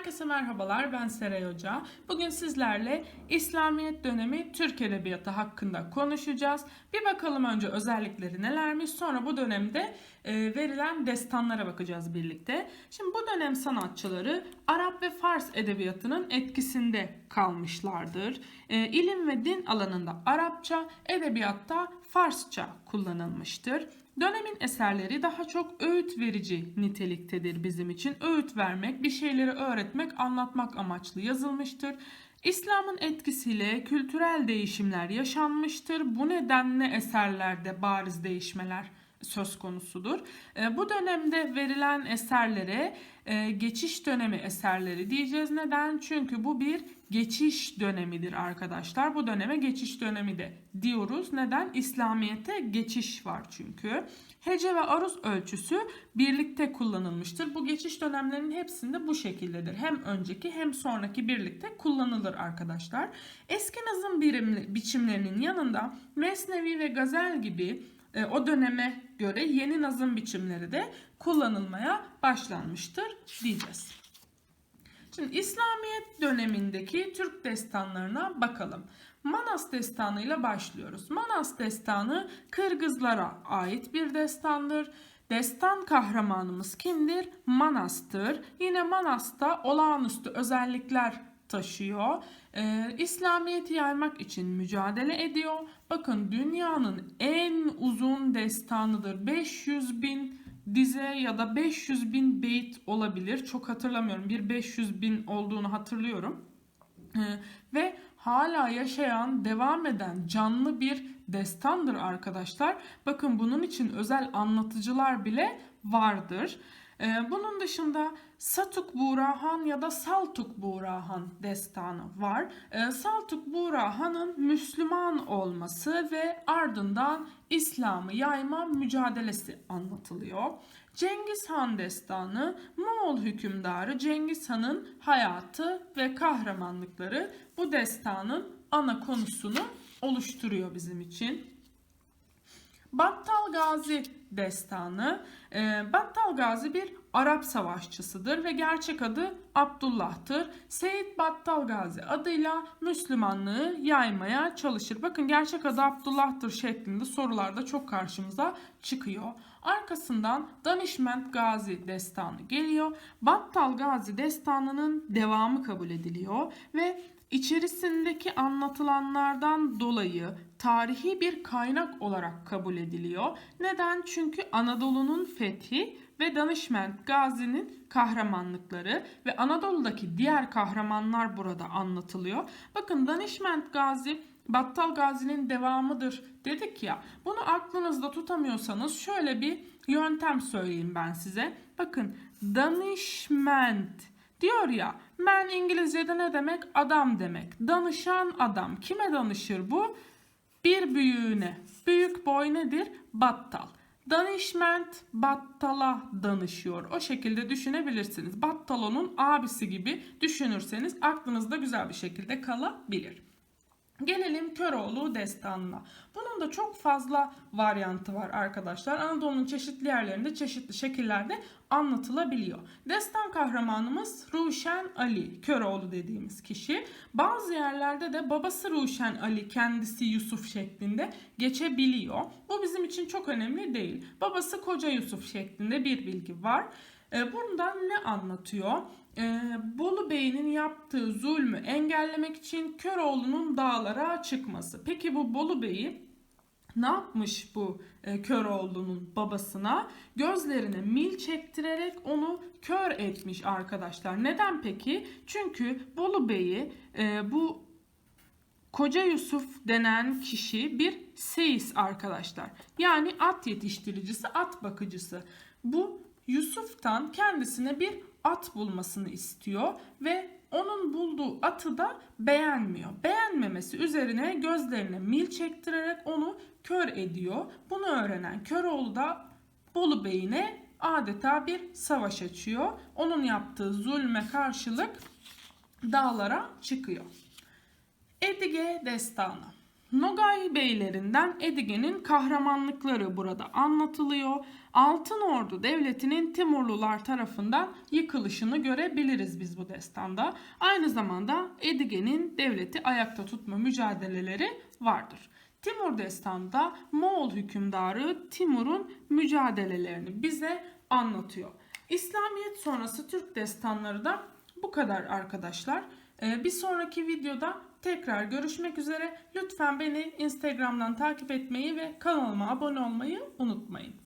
Herkese merhabalar, ben Seray Hoca. Bugün sizlerle İslamiyet dönemi Türk Edebiyatı hakkında konuşacağız. Bir bakalım önce özellikleri nelermiş, sonra bu dönemde e, verilen destanlara bakacağız birlikte. Şimdi bu dönem sanatçıları Arap ve Fars edebiyatının etkisinde kalmışlardır. E, ilim ve din alanında Arapça, edebiyatta Farsça kullanılmıştır. Dönemin eserleri daha çok öğüt verici niteliktedir bizim için. Öğüt vermek, bir şeyleri öğretmek, anlatmak amaçlı yazılmıştır. İslam'ın etkisiyle kültürel değişimler yaşanmıştır. Bu nedenle eserlerde bariz değişmeler söz konusudur. E, bu dönemde verilen eserlere e, geçiş dönemi eserleri diyeceğiz. Neden? Çünkü bu bir geçiş dönemidir arkadaşlar. Bu döneme geçiş dönemi de diyoruz. Neden? İslamiyete geçiş var çünkü. Hece ve aruz ölçüsü birlikte kullanılmıştır. Bu geçiş dönemlerinin hepsinde bu şekildedir. Hem önceki hem sonraki birlikte kullanılır arkadaşlar. Eski nazım birimli, biçimlerinin yanında Mesnevi ve Gazel gibi e, o döneme göre yeni nazım biçimleri de kullanılmaya başlanmıştır diyeceğiz. Şimdi İslamiyet dönemindeki Türk destanlarına bakalım. Manas destanı ile başlıyoruz. Manas destanı Kırgızlara ait bir destandır. Destan kahramanımız kimdir? Manas'tır. Yine Manas'ta olağanüstü özellikler taşıyor. Ee, İslamiyet'i yaymak için mücadele ediyor. Bakın dünyanın en uzun destanıdır. 500 bin dize ya da 500 bin beyt olabilir. Çok hatırlamıyorum. Bir 500 bin olduğunu hatırlıyorum. Ee, ve hala yaşayan, devam eden canlı bir destandır arkadaşlar. Bakın bunun için özel anlatıcılar bile vardır. Ee, bunun dışında Satuk Burahan ya da Saltuk Burahan destanı var. Ee, Saltuk Burahan'ın Müslüman olması ve ardından İslam'ı yayma mücadelesi anlatılıyor. Cengiz Han destanı Moğol hükümdarı Cengiz Han'ın hayatı ve kahramanlıkları bu destanın ana konusunu oluşturuyor bizim için. Battal Gazi destanı. E, Battal Gazi bir Arap savaşçısıdır ve gerçek adı Abdullah'tır. Seyit Battal Gazi adıyla Müslümanlığı yaymaya çalışır. Bakın gerçek adı Abdullah'tır şeklinde sorularda çok karşımıza çıkıyor. Arkasından Danişment Gazi destanı geliyor. Battal Gazi destanının devamı kabul ediliyor ve içerisindeki anlatılanlardan dolayı tarihi bir kaynak olarak kabul ediliyor. Neden? Çünkü Anadolu'nun fethi ve Danışment Gazi'nin kahramanlıkları ve Anadolu'daki diğer kahramanlar burada anlatılıyor. Bakın Danışment Gazi Battal Gazi'nin devamıdır dedik ya. Bunu aklınızda tutamıyorsanız şöyle bir yöntem söyleyeyim ben size. Bakın danışment diyor ya ben İngilizce'de ne demek? Adam demek. Danışan adam. Kime danışır bu? Bir büyüğüne. Büyük boy nedir? Battal. Danışment battala danışıyor. O şekilde düşünebilirsiniz. Battalonun abisi gibi düşünürseniz aklınızda güzel bir şekilde kalabilir. Gelelim Köroğlu destanına. Bunun da çok fazla varyantı var arkadaşlar. Anadolu'nun çeşitli yerlerinde çeşitli şekillerde anlatılabiliyor. Destan kahramanımız Ruşen Ali, Köroğlu dediğimiz kişi. Bazı yerlerde de babası Ruşen Ali kendisi Yusuf şeklinde geçebiliyor. Bu bizim için çok önemli değil. Babası Koca Yusuf şeklinde bir bilgi var. E, bundan ne anlatıyor? E, Bolu Bey'in yaptığı zulmü engellemek için Köroğlu'nun dağlara çıkması. Peki bu Bolu Bey'i ne yapmış bu e, Köroğlu'nun babasına? Gözlerine mil çektirerek onu kör etmiş arkadaşlar. Neden peki? Çünkü Bolu Bey'i e, bu Koca Yusuf denen kişi bir seyis arkadaşlar. Yani at yetiştiricisi, at bakıcısı. Bu Yusuf'tan kendisine bir at bulmasını istiyor ve onun bulduğu atı da beğenmiyor. Beğenmemesi üzerine gözlerine mil çektirerek onu kör ediyor. Bunu öğrenen Köroğlu da Bolu Bey'ine adeta bir savaş açıyor. Onun yaptığı zulme karşılık dağlara çıkıyor. Edige Destanı Nogay beylerinden Edige'nin kahramanlıkları burada anlatılıyor. Altın Ordu Devleti'nin Timurlular tarafından yıkılışını görebiliriz biz bu destanda. Aynı zamanda Edige'nin devleti ayakta tutma mücadeleleri vardır. Timur Destanı'da Moğol hükümdarı Timur'un mücadelelerini bize anlatıyor. İslamiyet sonrası Türk destanları da bu kadar arkadaşlar. Ee, Bir sonraki videoda tekrar görüşmek üzere. Lütfen beni Instagram'dan takip etmeyi ve kanalıma abone olmayı unutmayın.